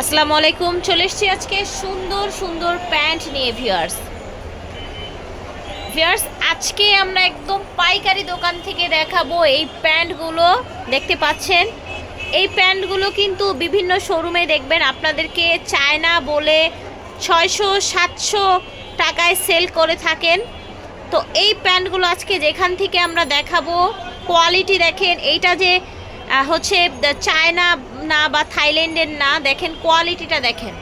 আসসালামু আলাইকুম, চলে এসেছি আজকে সুন্দর সুন্দর প্যান্ট নিয়ে ভিউয়ার্স। ভিউয়ার্স, আজকে আমরা একদম পাইকারি দোকান থেকে দেখাবো এই প্যান্টগুলো, দেখতে পাচ্ছেন? এই প্যান্টগুলো কিন্তু বিভিন্ন শোরুমে দেখবেন, আপনাদেরকে চায়না বলে ছয়শো, সাতশো টাকায় সেল করে থাকেন। তো এই প্যান্টগুলো আজকে যেখান থেকে আমরা দেখাবো, কোয়ালিটি দেখেন, এইটা যে হচ্ছে চায়না না বা থাইল্যান্ডের না দেখেন কোয়ালিটিটা দেখেন।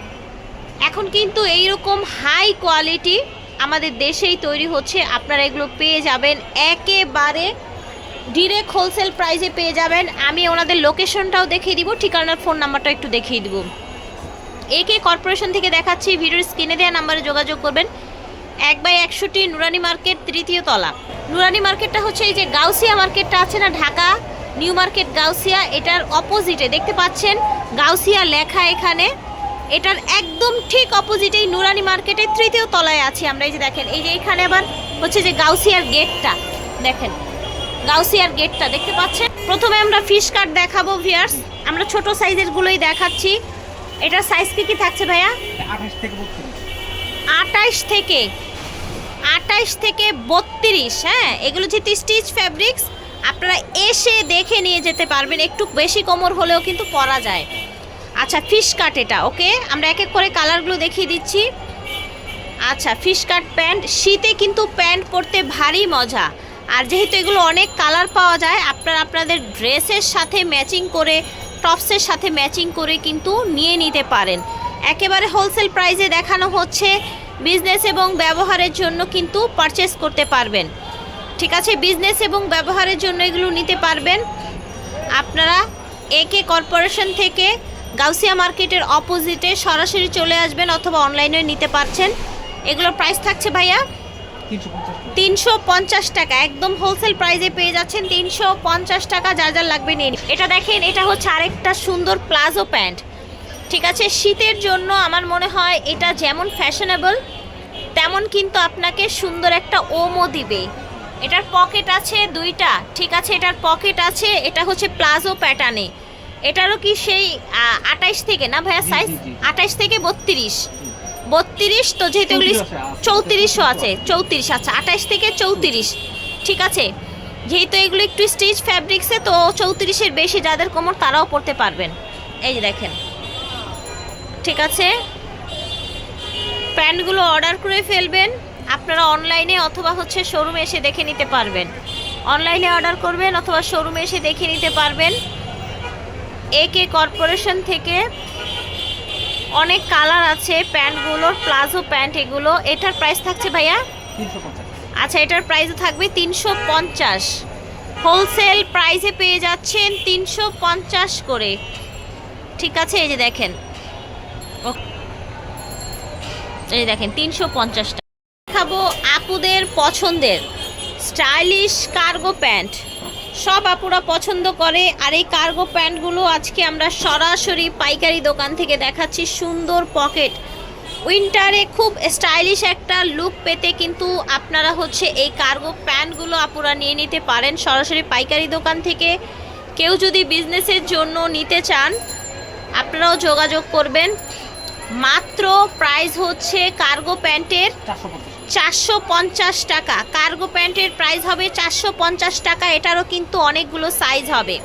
এখন কিন্তু এইরকম হাই কোয়ালিটি আমাদের দেশেই তৈরি হচ্ছে। আপনারা এগুলো পেয়ে যাবেন। একেবারে ডিরেক্ট হোলসেল প্রাইসে পেয়ে যাবেন। আমি ওনাদের লোকেশনটাও দেখিয়ে দিব, ঠিকানার ফোন নাম্বারটা একটু দেখিয়ে দিব। একে কর্পোরেশন থেকে দেখাচ্ছি, ভিডিওর স্ক্রিনে দেওয়া নাম্বারে যোগাযোগ করবেন। এক বাই একশোটি নুরানি মার্কেট, তৃতীয় তলা। নুরানি মার্কেটটা হচ্ছে এই যে গাউসিয়া মার্কেটটা আছে না, ঢাকা। নিউ মার্কেট গাউসিয়া এটার অপোজিটে দেখতে পাচ্ছেন গাউসিয়া লেখা এখানে। এটার একদম ঠিক অপোজিটেই নুরানি মার্কেটের তৃতীয় তলায় আছি আমরা। এই যে দেখেন এই যে এখানে আবার হচ্ছে যে গাউসিয়ার গেটটা দেখেন গাউসিয়ার গেটটা দেখতে পাচ্ছেন? প্রথমে আমরা ফিশ কাট দেখাবো ভিয়ার্স আমরা ছোট সাইজের গুলোই দেখাচ্ছি। এটার সাইজ কি কি থাকছে ভাইয়া? আটাইশ থেকে আটাইশ থেকে বত্রিশ হ্যাঁ? এগুলো যেহেতু স্টিচ ফ্যাব্রিক্স আপনারা এসে দেখে নিয়ে যেতে পারবেন। একটু বেশি কোমর হলেও কিন্তু পরা যায়। আচ্ছা ফিশ কাট এটা, ওকে? আমরা এক এক করে কালারগুলো দেখিয়ে দিচ্ছি। আচ্ছা ফিশ কাট প্যান্ট শীতে কিন্তু প্যান্ট পরতে ভারী মজা। আর যেহেতু এগুলো অনেক কালার পাওয়া যায়, আপনারা আপনাদের ড্রেসের সাথে ম্যাচিং করে, টপসের সাথে ম্যাচিং করে কিন্তু নিয়ে নিতে পারেন। একেবারে হোলসেল প্রাইসে দেখানো হচ্ছে। বিজনেস এবং ব্যবহারের জন্য কিন্তু পারচেস করতে পারবেন। ঠিক আছে বিজনেস এবং ব্যবহারের জন্য এগুলো নিতে পারবেন। আপনারা একে কর্পোরেশন থেকে গাউসিয়া মার্কেটের অপোজিটে সরাসরি চলে আসবেন অথবা অনলাইনে নিতে পারছেন। এগুলোর প্রাইস থাকছে ভাইয়া তিনশো পঞ্চাশ টাকা। একদম হোলসেল প্রাইসে পেয়ে যাচ্ছেন তিনশো পঞ্চাশ টাকা যা যা লাগবে নিন। এটা দেখেন, এটা হচ্ছে আরেকটা সুন্দর প্লাজো প্যান্ট। ঠিক আছে, শীতের জন্য আমার মনে হয় এটা যেমন ফ্যাশনেবল তেমন কিন্তু আপনাকে সুন্দর একটা ওমও দিবে। এটার পকেট আছে দুইটা ঠিক আছে? এটার পকেট আছে এটা হচ্ছে প্লাজো প্যাটার্নে। এটারও কি সেই আটাইশ থেকে না ভাইয়া সাইজ। আটাইশ থেকে বত্রিশ। বত্রিশ তো যেহেতু এগুলি চৌত্রিশও আছে চৌত্রিশ আচ্ছা আঠাশ থেকে চৌত্রিশ ঠিক আছে? যেহেতু এগুলো একটু স্টিচ ফ্যাব্রিক্সে তো চৌত্রিশের বেশি যাদের কোমর তারাও পড়তে পারবেন। এই যে দেখেন। ঠিক আছে? প্যান্টগুলো অর্ডার করে ফেলবেন। আপনারা অনলাইনে অথবা হচ্ছে শোরুমে এসে দেখে নিতে পারবেন। অনলাইনে অর্ডার করবেন অথবা শোরুমে এসে দেখে নিতে পারবেন। এ কে কর্পোরেশন থেকে অনেক কালার আছে প্যান্টগুলোর প্লাজো প্যান্ট এগুলো। এটার প্রাইস থাকছে ভাইয়া? আচ্ছা এটার প্রাইসও থাকবে তিনশো পঞ্চাশ। হোলসেল প্রাইসে পেয়ে যাচ্ছেন তিনশো পঞ্চাশ করে। ঠিক আছে এই যে দেখেন। এই যে দেখেন তিনশো পঞ্চাশ টাকা। দেখাবো আপুদের পছন্দের স্টাইলিশ কার্গো প্যান্ট। সব আপুরা পছন্দ করে আর এই কার্গো প্যান্টগুলো আজকে আমরা সরাসরি পাইকারি দোকান থেকে দেখাচ্ছি সুন্দর পকেট। উইন্টারে খুব স্টাইলিশ একটা লুক পেতে কিন্তু আপনারা হচ্ছে এই কার্গো প্যান্টগুলো আপুরা নিয়ে নিতে পারেন সরাসরি পাইকারি দোকান থেকে। কেউ যদি বিজনেসের জন্য নিতে চান, আপনারাও যোগাযোগ করবেন। মাত্র প্রাইস হচ্ছে কার্গো প্যান্টের চারশো পঞ্চাশ টাকা। কার্গো প্যান্টের প্রাইস হবে চারশো পঞ্চাশ টাকা, এটারও কিন্তু অনেকগুলো সাইজ হবে।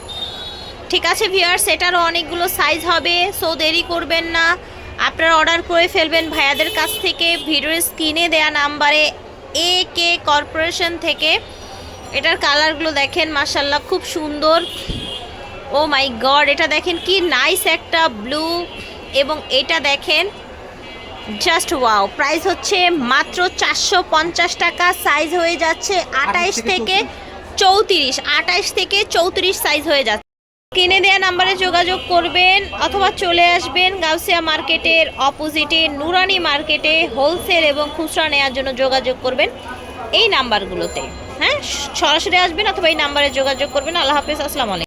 ঠিক আছে ভিউয়ার্স এটারও অনেকগুলো সাইজ হবে সো দেরি করবেন না। আপনারা অর্ডার করে ফেলবেন ভাইয়াদের কাছ থেকে। ভিডিওর স্ক্রিনে দেয়া নাম্বারে এ কে কর্পোরেশন থেকে। এটার কালারগুলো দেখেন মাসাল্লাহ খুব সুন্দর। ও মাই গড এটা দেখেন কি নাইস একটা ব্লু এবং এটা দেখেন জাস্ট ওয়াও প্রাইস হচ্ছে মাত্র চারশো পঞ্চাশ টাকা সাইজ হয়ে যাচ্ছে আঠাইশ থেকে চৌত্রিশ। আঠাইশ থেকে চৌত্রিশ সাইজ হয়ে যাচ্ছে। কিনে দেওয়া নাম্বারে যোগাযোগ করবেন অথবা চলে আসবেন গাউসিয়া মার্কেটের অপোজিটে নুরানি মার্কেটে হোলসেল এবং খুচরা নেওয়ার জন্য যোগাযোগ করবেন এই নাম্বারগুলোতে হ্যাঁ সরাসরি আসবেন অথবা এই নাম্বারে যোগাযোগ করবেন। আল্লাহ হাফিজ আসসালামু আলাইকুম।